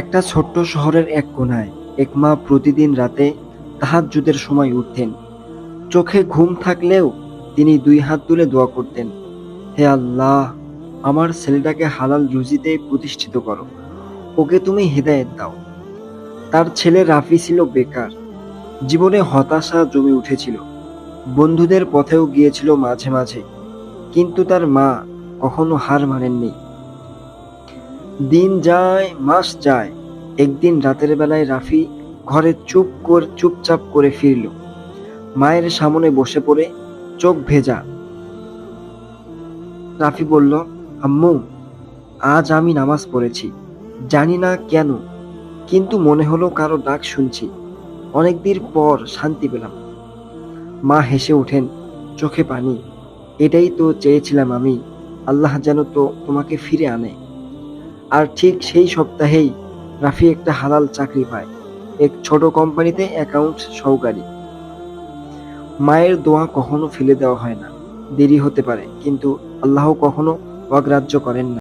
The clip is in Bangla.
একটা ছোট্ট শহরের এক কোণায় এক মা প্রতিদিন রাতে তাহাজ্জুদের সময় উঠতেন। চোখে ঘুম থাকলেও তিনি দুই হাত তুলে দোয়া করতেন, হে আল্লাহ, আমার ছেলেটাকে হালাল রুজিতে প্রতিষ্ঠিত করো, ওকে তুমি হেদায়েত দাও। তার ছেলে রাফি ছিল বেকার, জীবনে হতাশা জমে উঠেছিল, বন্ধুদের পথেও গিয়েছিল মাঝে মাঝে, কিন্তু তার মা কখনো হার মানেননি। দিন যায়, মাস যায়। একদিন রাতের বেলায় রাফি ঘরে চুপ করে, চুপচাপ করে ফিরল। মায়ের সামনে বসে পড়ে চোখ ভেজা। রাফি বলল, আম্মু, আজ আমি নামাজ পড়েছি। জানি না কেন, কিন্তু মনে হলো কারও ডাক শুনছি। অনেকদিন পর শান্তি পেলাম। মা হেসে ওঠেন, চোখে পানি। এটাই তো চেয়েছিলাম আমি। আল্লাহ যেন তো তোমাকে ফিরে আনে। আর ঠিক সেই সপ্তাহেই রাফি একটা হালাল চাকরি পায়, এক ছোট কোম্পানিতে অ্যাকাউন্ট সহকারী। মায়ের দোয়া কখনো ফেলে দেওয়া হয় না, দেরি হতে পারে, কিন্তু আল্লাহ কখনো অগ্রাহ্য করেন না।